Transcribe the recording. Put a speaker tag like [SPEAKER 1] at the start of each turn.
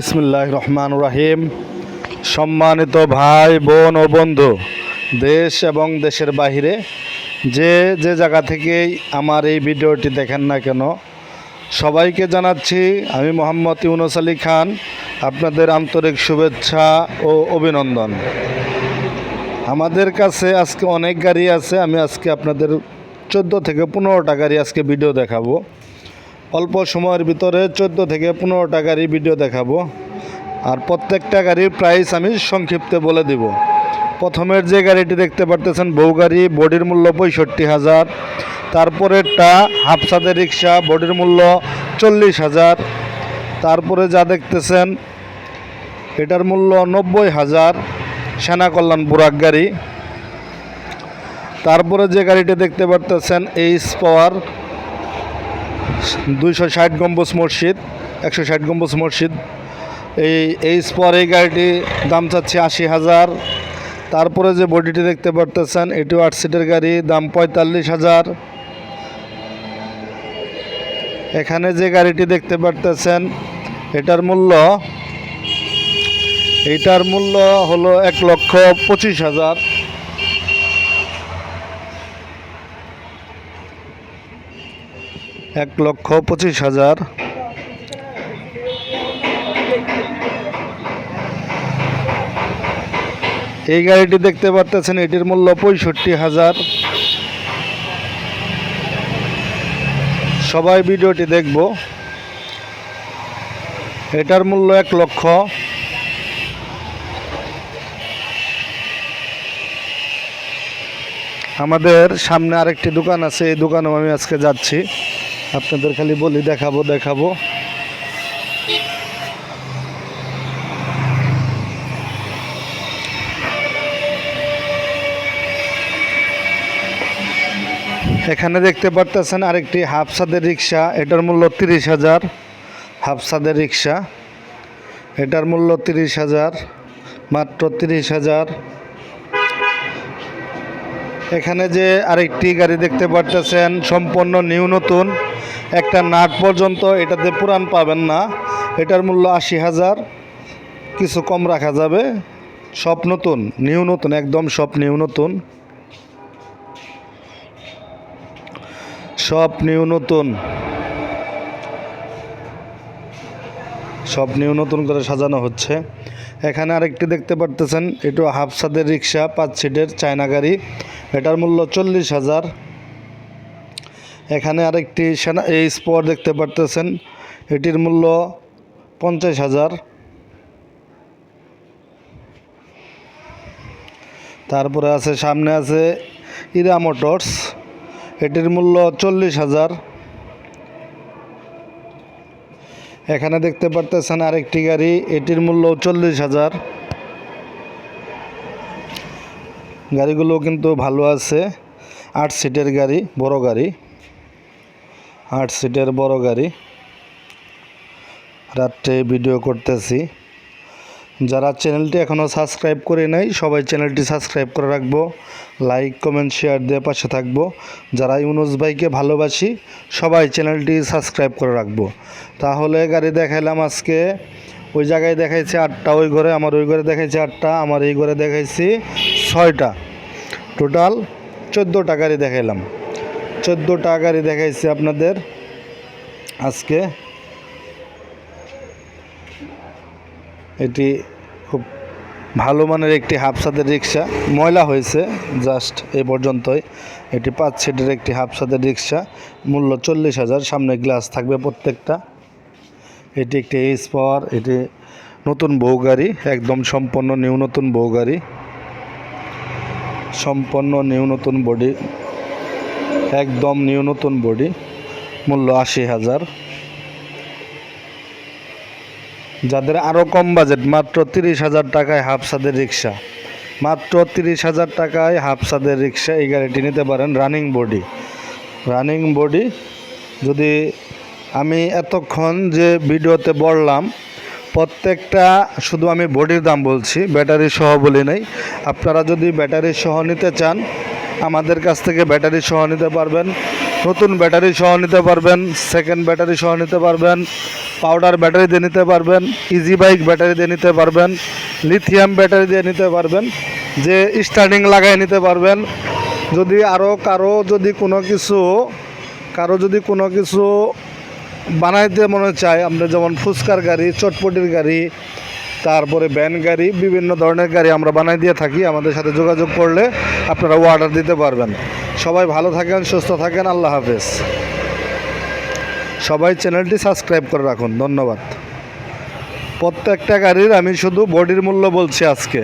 [SPEAKER 1] বিসমুল্লাহ রহমান রাহিম সম্মানিত ভাই, বোন ও বন্ধু, দেশ এবং দেশের বাহিরে যে যে জায়গা থেকেই আমার এই ভিডিওটি দেখেন না কেন, সবাইকে জানাচ্ছি আমি মোহাম্মদ ইউনুস আলী খান, আপনাদের আন্তরিক শুভেচ্ছা ও অভিনন্দন। আমাদের কাছে আজকে অনেক গাড়ি আছে, আমি আজকে আপনাদের চোদ্দ থেকে পনেরোটা গাড়ি আজকে ভিডিও দেখাবো। অল্প সময়ের ভিতরে চোদ্দ থেকে পনেরোটা গাড়ি ভিডিও দেখাবো। আর প্রত্যেকটা গাড়ির প্রাইস আমি সংক্ষিপ্তে বলে দিব। প্রথমের যে গাড়িটি দেখতে পারতেছেন বউ গাড়ি, বডির মূল্য পঁয়ষট্টি হাজার। তারপরেরটা হাফসাদের রিক্সা, বডির মূল্য চল্লিশ হাজার। তারপরে যা দেখতেছেন, এটার মূল্য নব্বই হাজার, সেনা কল্যাণ বুরাক গাড়ি। তারপরে যে গাড়িটি দেখতে পারতেছেন এইচ পাওয়ার দুইশো ষাট গম্বুজ মসজিদ, একশো ষাট গম্বুজ মসজিদ। এই এইচ পাওয়ার এই গাড়িটি দাম চাচ্ছে আশি হাজার। তারপরে যে বডিটি দেখতে পারতেছেন, এটিও আট সিটের গাড়ি, দাম পঁয়তাল্লিশ হাজার। এখানে যে গাড়িটি দেখতে পারতেছেন, এটার মূল্য এটার মূল্য হলো এক লক্ষ পঁচিশ হাজার। এক লক্ষ পঁচিশ হাজার। এই গাড়িটি দেখতে পারতেছেন, এটির মূল্য পঁয়ষট্টি হাজার। সবাই ভিডিওটি দেখব। এটার মূল্য এক লক্ষ। আমাদের সামনে আরেকটি দোকান আছে, এই দোকানেও আমি আজকে যাচ্ছি। আপনাদের খালি বলি, দেখাবো দেখাবো। এখানে দেখতে পারতেছেন আরেকটি হাফসাদের রিক্সা, এটার মূল্য তিরিশ হাজার। হাফসাদের রিক্সা, এটার মূল্য তিরিশ হাজার, মাত্র তিরিশ হাজার। এখানে যে আরেকটি গাড়ি দেখতে পারতেছেন, সম্পূর্ণ নিউ নতুন। একটা নাট পর্যন্ত এটাতে পুরান পাবেন না। এটার মূল্য আশি হাজার। কিছু কম রাখা যাবে। সব নতুন, নিউ নতুন, একদম সব নিউ নতুন। সব নিউ নতুন। সব নিউ নতুন করে সাজানো হচ্ছে। এখানে আরেকটি দেখতে পারতেছেন এটা হাফসাদের রিক্সা, পাঁচ সিটের চায়না গাড়ি। এটার মূল্য চল্লিশ হাজার। এখানে আরেকটি সেনা এই স্পট দেখতে পারতেছেন। এটির মূল্য পঞ্চাশ হাজার। তারপরে আছে, সামনে আছে ইরা মোটরস। এটির মূল্য চল্লিশ হাজার। এখানে দেখতে পারতেছেন আরেকটি গাড়ি, এটির মূল্য চল্লিশ হাজার। গাড়িগুলো কিন্তু ভালো আছে। আট সিটের গাড়ি, বড় গাড়ি। আট সিটের বড় গাড়ি। রাত্রে ভিডিও করতেছি। যারা চ্যানেলটি এখনও সাবস্ক্রাইব করে নাই, সবাই চ্যানেলটি সাবস্ক্রাইব করে রাখব। লাইক, কমেন্ট, শেয়ার দিয়ে পাশে থাকব। যারা ইউনুস ভাইকে ভালোবাসি, সবাই চ্যানেলটি সাবস্ক্রাইব করে রাখব। তাহলে গাড়ি দেখাইলাম আজকে। ওই জায়গায় দেখাইছে আটটা, ওই ঘরে আমার ওই ঘরে দেখাইছে আটটা, আমার এই ঘরে দেখাইছি ছয়টা। টোটাল চোদ্দোটা গাড়ি দেখাইলাম। চোদ্দোটা গাড়ি দেখাইছি আপনাদের আজকে। এটি খুব ভালো মানের একটি হাফসাদের রিক্সা। ময়লা হয়েছে জাস্ট এ পর্যন্তই। এটি পাঁচ সিটের একটি হাফসাদের রিক্সা। মূল্য চল্লিশ হাজার, সামনে গ্লাস থাকবে প্রত্যেকটা। এটি একটি এইচ পাওয়ার, এটি নতুন বউ গাড়ি, একদম সম্পন্ন নিউ নতুন বউ গাড়ি। সম্পন্ন নিউ নতুন বডি একদম নিউ নতুন বডি, মূল্য আশি হাজার। যাদের আরও কম বাজেট, মাত্র তিরিশ হাজার টাকায় হাফ হাফসাদের রিক্সা। মাত্র তিরিশ হাজার টাকায় হাফ হাফসাদের রিক্সা এই গাড়িটি নিতে পারেন রানিং বডি। রানিং বডি, যদি আমি এতক্ষণ যে ভিডিওতে বললাম, প্রত্যেকটা শুধু আমি বডির দাম বলছি, ব্যাটারি সহ বলি নাই। আপনারা যদি ব্যাটারি সহ নিতে চান আমাদের কাছ থেকে ব্যাটারি সহ নিতে পারবেন, নতুন ব্যাটারি সহ নিতে পারবেন সেকেন্ড ব্যাটারি সহ নিতে পারবেন পাউডার ব্যাটারি দিয়ে নিতে পারবেন ইজি বাইক ব্যাটারি দিয়ে নিতে পারবেন লিথিয়াম ব্যাটারি দিয়ে নিতে পারবেন, যে স্টার্টিং লাগাই নিতে পারবেন। যদি আরও কারও যদি কোনো কিছু, কারও যদি কোনো কিছু বানাইতে মনে চায়, আমরা যেমন ফুচকার গাড়ি, চটপটির গাড়ি তারপরে ব্যান গাড়ি, বিভিন্ন ধরনের গাড়ি আমরা বানাই দিয়ে থাকি। আমাদের সাথে যোগাযোগ করলে আপনারা অর্ডার দিতে পারবেন। সবাই ভালো থাকেন, সুস্থ থাকেন, আল্লাহ হাফেজ। সবাই চ্যানেলটি সাবস্ক্রাইব করে রাখুন, ধন্যবাদ। প্রত্যেকটা গাড়ির আমি শুধু বডির মূল্য বলছি আজকে।